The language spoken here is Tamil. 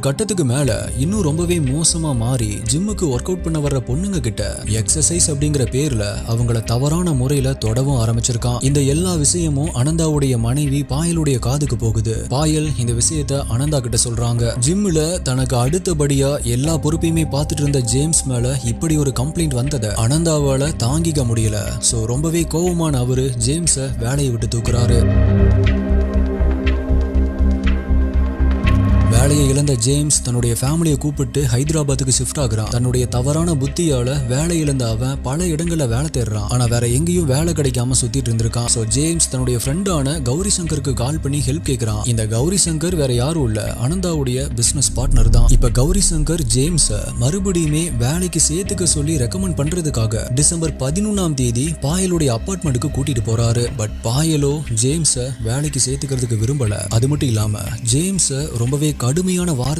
கட்டத்துக்கு மேல இன்னும் ரொம்பவே மோசமா மாறி ஜிம்முக்கு ஒர்க் அவுட் பண்ண வர்ற பொண்ணுங்க கிட்ட எக்ஸசைஸ் அப்படிங்கிற பேர்ல அவங்கள தவறான முறையில தொடவும் ஆரம்பிச்சிருக்கான். இந்த எல்லா விஷயமும் அனந்தாவுடைய மனைவி பாயலுடைய காதுக்கு போகுது. பாயல் இந்த விஷயத்த அனந்தா கிட்ட சொல்றாங்க. ஜிம்ல தனக்கு அடுத்தபடியா எல்லா பொறுப்பையுமே பார்த்துட்டு இருந்த ஜேம்ஸ் மேல இப்படி ஒரு கம்ப்ளைண்ட் வந்ததை அனந்தாவால தாங்கிக்க முடியல. சோ ரொம்பவே கோபமான அவரு ஜேம்ஸ வேலையை விட்டு தூக்குறாரு. வேலையை இழந்த ஜேம்ஸ் தன்னுடைய ஃபேமிலியை கூப்பிட்டு ஹைதராபாத்துக்கு ஷிஃப்ட் ஆகுறான். தன்னுடைய தவறான புத்தியால வேலை இழந்த அவன் பல இடங்கள்ல வேலை தேடுறான். ஆனா வேற எங்கேயும் வேலை கிடைக்காம சுத்திட்டு இருந்திருக்கான். சோ ஜேம்ஸ் தன்னுடைய ஃப்ரெண்டான கௌரி சங்கருக்கு கால் பண்ணி ஹெல்ப் கேக்குறான். இந்த கௌரி சங்கர் வேற யாரும் இல்ல அனந்தாவுடைய பிசினஸ் பார்ட்னர் தான். இப்ப கௌரி சங்கர் ஜேம்ஸ மறுபடியுமே வேலைக்கு சேர்த்துக்க சொல்லி ரெக்கமெண்ட் பண்றதுக்காக டிசம்பர் பதினொன்னாம் தேதி பாயலுடைய அப்பார்ட்மெண்ட்டுக்கு கூட்டிட்டு போறாரு. பட் பாயலோ ஜேம்ஸ வேலைக்கு சேர்த்துக்கிறதுக்கு விரும்பல. அது மட்டும் இல்லாம ஜேம்ஸ ரொம்பவே கடுமையான வார்த்தை